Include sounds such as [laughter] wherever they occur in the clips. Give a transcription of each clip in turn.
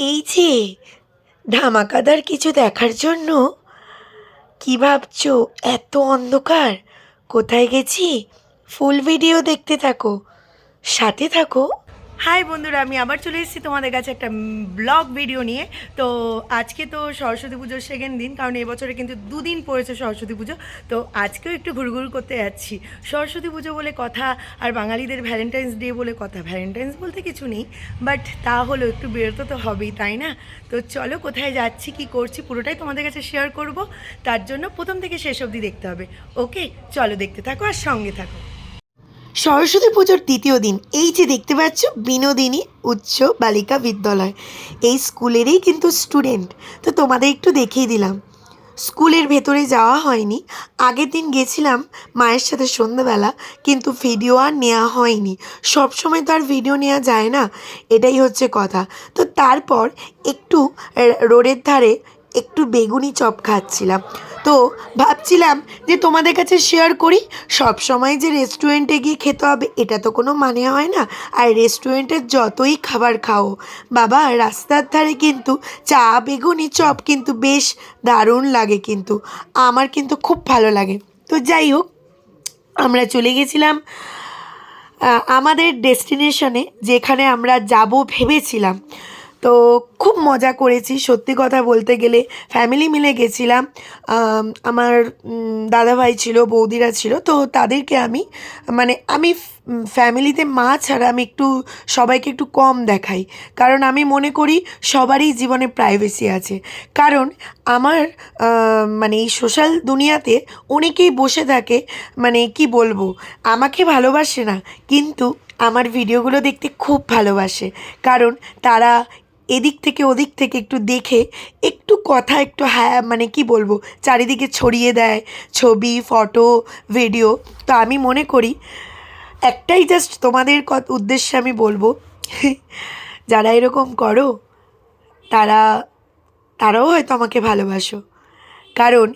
এই যে, ধামাকাদার কিছু দেখার জন্য। কি ভাবছ, এত অন্ধকার? কোথায় গেছি? ফুল ভিডিও দেখতে থাকো, সাথে থাকো। হাই বন্ধুরা, আমি আবার চলে এসেছি তোমাদের কাছে একটা ব্লগ ভিডিও নিয়ে। তো আজকে তো সরস্বতী পুজোর সেকেন্ড দিন, কারণ এবছরে কিন্তু দুদিন পড়েছে সরস্বতী পুজো। তো আজকেও একটু ঘুরঘুর করতে যাচ্ছি। সরস্বতী পুজো বলে কথা, আর বাঙালিদের ভ্যালেন্টাইন্স ডে বলে কথা। ভ্যালেন্টাইন্স বলতে কিছু নেই বাট তা হলো একটু বেরোতে তো হবেই, তাই না? তো চলো, কোথায় যাচ্ছি, কি করছি, পুরোটাই তোমাদের কাছে শেয়ার করব। তার জন্য প্রথম থেকে শেষ অবধি দেখতে হবে। ওকে চলো দেখতে থাকো আর সঙ্গে থাকো। সরস্বতী পুজোর দ্বিতীয় দিন। এই যে দেখতে পাচ্ছ, বিনোদিনী উচ্চ বালিকা বিদ্যালয়। এই স্কুলেরই কিন্তু স্টুডেন্ট তো তোমাদের একটু দেখিয়ে দিলাম। স্কুলের ভেতরে যাওয়া হয়নি। আগের দিন গেছিলাম মায়ের সাথে সন্ধ্যাবেলা, কিন্তু ভিডিও আর নেওয়া হয়নি। সব সময় তো আর ভিডিও নেওয়া যায় না, এটাই হচ্ছে কথা। তো তারপর একটু রোডের ধারে একটু বেগুনি চপ খাচ্ছিলাম। তো ভাবছিলাম যে তোমাদের কাছে শেয়ার করি। সব সময় যে রেস্টুরেন্টে গিয়ে খেতে হবে, এটা তো কোনো মানে হয় না। আর রেস্টুরেন্টের যতই খাবার খাও, বাবা, রাস্তার ধারে কিন্তু চা, বেগুনি, চপ কিন্তু বেশ দারুণ লাগে কিন্তু। আমার কিন্তু খুব ভালো লাগে। তো যাই হোক, আমরা চলে গেছিলাম আমাদের ডেস্টিনেশনে যেখানে আমরা যাব ভেবেছিলাম। তো খুব মজা করেছি। সত্যি কথা বলতে গেলে ফ্যামিলি মিলে গেছিলাম। আমার দাদাভাই ছিল, বৌদিরা ছিল, তো তাদেরকে আমি মানে আমি ফ্যামিলিতে মা ছাড়া আমি একটু, সবাইকে একটু কম দেখাই। কারণ আমি মনে করি সবারই জীবনে প্রাইভেসি আছে। কারণ আমার মানে এই সোশ্যাল দুনিয়াতে অনেকেই বসে থাকে মানে কি বলব, আমাকে ভালোবাসে না, কিন্তু আমার ভিডিওগুলো দেখতে খুব ভালোবাসে। কারণ তারা এদিক থেকে ওদিক থেকে একটু দেখে, একটু কথা, একটু হ্যাঁ মানে কি বলব, চারিদিকে ছড়িয়ে দেয়, ছবি, ফটো ভিডিও তো আমি মনে করি, একটাই জাস্ট তোমাদের কত, উদ্দেশ্যে আমি বলব, [laughs] যারা এরকম করো, তারা, তারাও হয়তো আমাকে ভালোবাসো। কারণ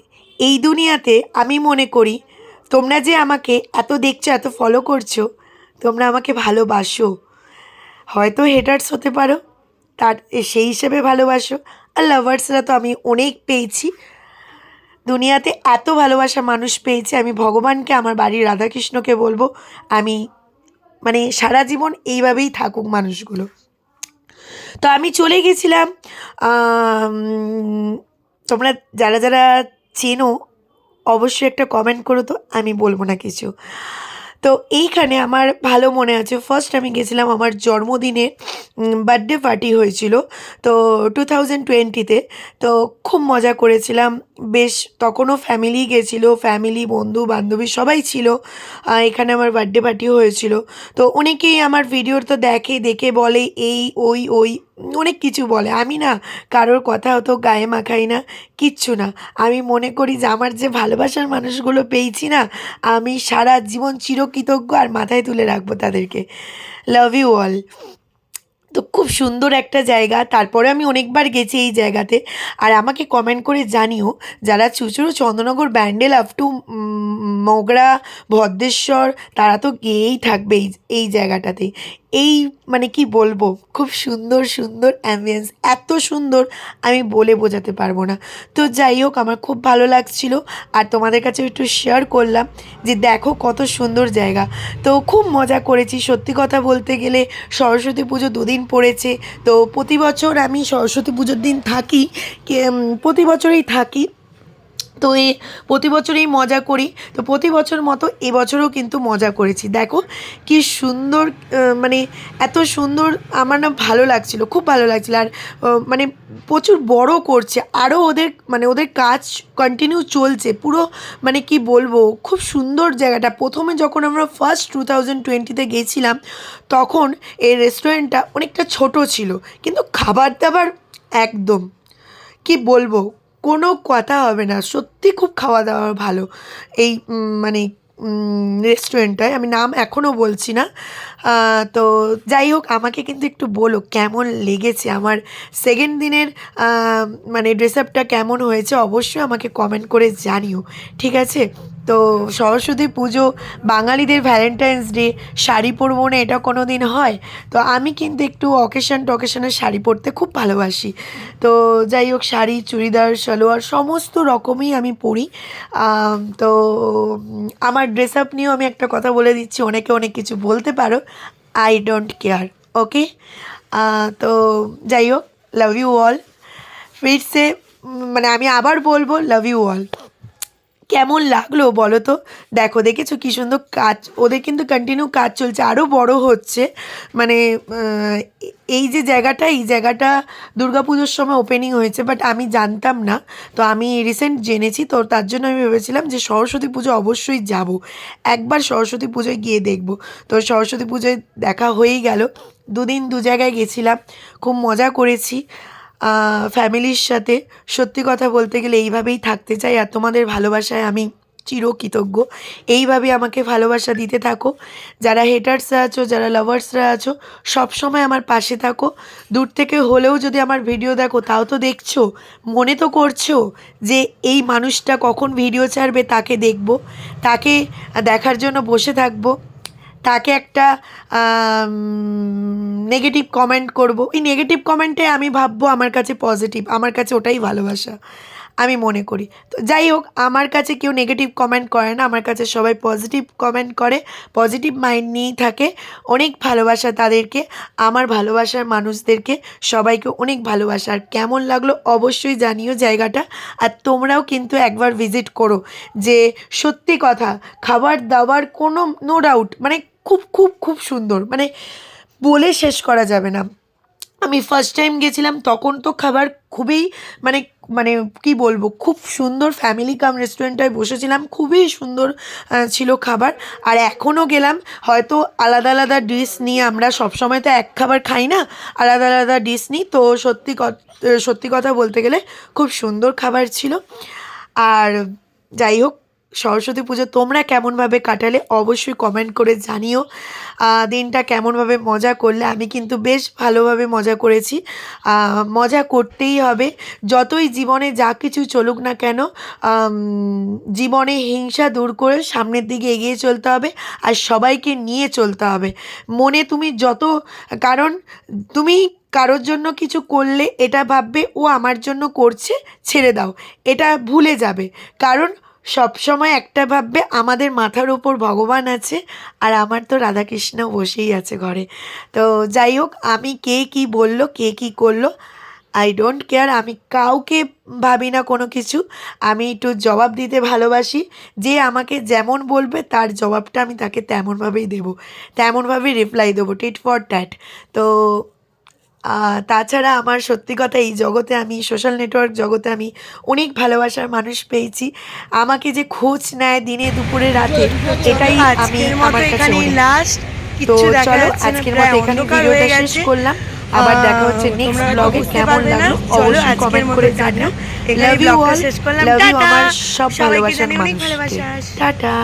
এই দুনিয়াতে আমি মনে করি, তোমরা যে আমাকে এত দেখছ, এত ফলো করছ, তোমরা আমাকে ভালোবাসো। হয়তো হেটার্স হতে পারো তার সেই হিসেবে ভালোবাসো। আর লাভার্সরা তো আমি অনেক পেয়েছি। দুনিয়াতে এত ভালোবাসা মানুষ পেয়েছে, আমি ভগবানকে, আমার বাড়ির রাধাকৃষ্ণকে বলব, আমি মানে সারা জীবন এইভাবেই থাকুক মানুষগুলো। তো আমি চলে গেছিলাম তোমরা যারা যারা চেনো, অবশ্যই একটা কমেন্ট করো তো, আমি বলব না কিছু। তো এইখানে আমার ভালো মনে আছে। ফার্স্ট আমি গেছিলাম আমার জন্মদিনে বার্থডে পার্টি হয়েছিল। তো টু থাউজেন্ড টোয়েন্টিতে তো খুব মজা করেছিলাম। বেশ, তখনও ফ্যামিলি গেছিল ফ্যামিলি বন্ধু, বান্ধবী সবাই ছিল। এখানে আমার বার্থডে পার্টি হয়েছিল। তো অনেকেই আমার ভিডিওর তো দেখে দেখে বলে, এই, ওই ওই। অনেক কিছু বলে। আমি না কারোর কথা অত গায়ে মাখাই না, কিচ্ছু না। আমি মনে করি যে আমার যে ভালোবাসার মানুষগুলো পেয়েছি না, আমি সারা জীবন চিরকৃতজ্ঞ আর মাথায় তুলে রাখব তাদেরকে। লাভ ইউ অল তো খুব সুন্দর একটা জায়গা। তারপরে আমি অনেকবার গেছি এই জায়গাতে। আর আমাকে কমেন্ট করে জানিও, যারা চুচুড়ো চন্দ্রনগর ব্যান্ডেল আপ টু মোগরা ভদ্রেশ্বর তারা তো গিয়েই থাকবে এই এই জায়গাটাতে। এই মানে কি বলব, খুব সুন্দর সুন্দর অ্যাম্বিয়েন্স এত সুন্দর, আমি বলে বোঝাতে পারব না। তো যাই হোক, আমার খুব ভালো লাগছিল। আর তোমাদের কাছে একটু শেয়ার করলাম যে দেখো কত সুন্দর জায়গা। তো খুব মজা করেছি। সত্যি কথা বলতে গেলে, সরস্বতী পুজো দুদিন পড়েছে তো প্রতি বছর আমি সরস্বতী পুজোর দিন থাকি প্রতি বছরেই থাকি। তো এই প্রতি বছরেই মজা করি। তো প্রতি বছর মতো এবছরও কিন্তু মজা করেছি। দেখো কি সুন্দর মানে এত সুন্দর আমার না ভালো লাগছিল, খুব ভালো লাগছিল। আর মানে প্রচুর বড় করছে আরও ওদের মানে ওদের কাজ কন্টিনিউ চলছে। পুরো মানে কি বলব, খুব সুন্দর জায়গাটা। প্রথমে যখন আমরা ফার্স্ট টু থাউজেন্ড টোয়েন্টিতে গেছিলাম, তখন এই রেস্টুরেন্টটা অনেকটা ছোট ছিল, কিন্তু খাবার দাবার একদম, কি বলব কোনো কথা হবে না। সত্যি খুব খাওয়া দাওয়া ভালো। এই মানে রেস্টুরেন্টটায় আমি নাম এখনও বলছি না। তো যাই হোক, আমাকে কিন্তু একটু বলো, কেমন লেগেছে আমার সেকেন্ড দিনের মানে ড্রেস আপটা কেমন হয়েছে? অবশ্যই আমাকে কমেন্ট করে জানিও, ঠিক আছে? তো সরস্বতী পুজো, বাঙালিদের ভ্যালেন্টাইন্স ডে শাড়ি পরবো না, এটা কোনো দিন হয়? তো আমি কিন্তু একটু অকেশন টকেশনে শাড়ি পরতে খুব ভালোবাসি। তো যাই হোক, শাড়ি, চুড়িদার, সালোয়ার, সমস্ত রকমই আমি পরি। তো আমার ড্রেস আপ নিয়েও আমি একটা কথা বলে দিচ্ছি, অনেকে অনেক কিছু বলতে পারো। আই ডোন্ট কেয়ার ওকে তো যাই হোক লাভ ইউ অল ফিরসে উম, মানে আমি আবার বলব লাভ ইউ অল কেমন লাগল বলো তো? দেখো, দেখেছ কী সুন্দর কাজ, ওদের কিন্তু কন্টিনিউ কাজ চলছে আরও বড় হচ্ছে। মানে এই যে জায়গাটা, এই জায়গাটা দুর্গাপুজোর সময় ওপেনিং হয়েছে বাট আমি জানতাম না। তো আমি রিসেন্ট জেনেছি, তো তার জন্য আমি ভেবেছিলাম যে সরস্বতী পুজো অবশ্যই যাব। একবার সরস্বতী পুজোয় গিয়ে দেখব। তো সরস্বতী পুজোয় দেখা হয়েই গেল। দুদিন দু জায়গায় গেছিলাম, খুব মজা করেছি। ফ্যামিলির সাথে সত্যি কথা বলতে গেলে এইভাবেই থাকতে চাই আর তোমাদের ভালোবাসায় আমি চিরকৃতজ্ঞ। এইভাবে আমাকে ভালোবাসা দিতে থাকো। যারা হেটার্সরা আছো, যারা লাভার্সরা আছো সব সময় আমার পাশে থাকো। দূর থেকে হলেও যদি আমার ভিডিও দেখো, তাও তো দেখছ, মনে তো করছ যে এই মানুষটা কখন ভিডিও ছাড়বে, তাকে দেখব, তাকে দেখার জন্য বসে থাকব। তাকে একটা নেগেটিভ কমেন্ট করব। এই নেগেটিভ কমেন্টে আমি ভাববো আমার কাছে পজিটিভ আমার কাছে ওটাই ভালোবাসা, আমি মনে করি। তো যাই হোক, আমার কাছে কেউ নেগেটিভ কমেন্ট করে না, আমার কাছে সবাই পজিটিভ কমেন্ট করে পজিটিভ মাইন্ড নিয়েই থাকে। অনেক ভালোবাসা তাদেরকে, আমার ভালোবাসার মানুষদেরকে, সবাইকে অনেক ভালোবাসা। আর কেমন লাগল অবশ্যই জানিও জায়গাটা। আর তোমরাও কিন্তু একবার ভিজিট করো। যে সত্যি কথা, খাবার দাবার কোনো নো ডাউট মানে খুব খুব খুব সুন্দর। মানে বলে শেষ করা যাবে না। আমি ফার্স্ট টাইম গেছিলাম, তখন তো খাবার খুবই মানে মানে কি বলব, খুব সুন্দর ফ্যামিলি কাম রেস্টুরেন্টটায় বসেছিলাম, খুবই সুন্দর ছিল খাবার। আর এখনও গেলাম, হয়তো আলাদা আলাদা ডিশ নিয়ে আমরা সবসময় তো এক খাবার খাই না, আলাদা আলাদা ডিশ নিই। তো সত্যি সত্যি কথা বলতে গেলে খুব সুন্দর খাবার ছিল। আর যাই হোক সরস্বতী পুজো তোমরা কেমনভাবে কাটালে অবশ্যই কমেন্ট করে জানিও। দিনটা কেমনভাবে মজা করলে আমি কিন্তু বেশ ভালোভাবে মজা করেছি। মজা করতেই হবে। যতই জীবনে যা কিছু চলুক না কেন জীবনে হিংসা দূর করে সামনের দিকে এগিয়ে চলতে হবে আর সবাইকে নিয়ে চলতে হবে। মনে তুমি যত, কারণ তুমি কারোর জন্য কিছু করলে এটা ভাববে, ও আমার জন্য করছে, ছেড়ে দাও। এটা ভুলে যাবে। কারণ সবসময় একটা ভাববে আমাদের মাথার উপর ভগবান আছে আর আমার তো রাধাকৃষ্ণ বসেই আছে ঘরে। তো যাই হোক, আমি কে কি বলল, কে কি করল আই ডোন্ট কেয়ার আমি কাউকে ভাবি না কোনো কিছু। আমি একটু জবাব দিতে ভালোবাসি। যে আমাকে যেমন বলবে, তার জবাবটা আমি তাকে তেমনভাবেই দেবো। তেমনভাবেই রিপ্লাই দেবো। টিট ফর ট্যাট তো তাছাড়া আমার সত্যি কথা এই জগতে আমি সোশ্যাল নেটওয়ার্ক জগতে আমি অনেক ভালোবাসার মানুষ পেয়েছি। আমাকে যে খোঁজ নেয় দিনে দুপুরে রাতে এটাই আমি আমার কাছে লাস্ট তো চলো আজকের মতো এখানে ভিডিওটা শেষ করলাম। আবার দেখা হচ্ছে নেক্সট ব্লগে কেমন লাগল? অবশ্যই কমেন্ট করে জানিও। লাভ ইউ অল শেষ করলাম। লাভ ইউ আমার সব ভালোবাসার ভালোবাসা। টাটা।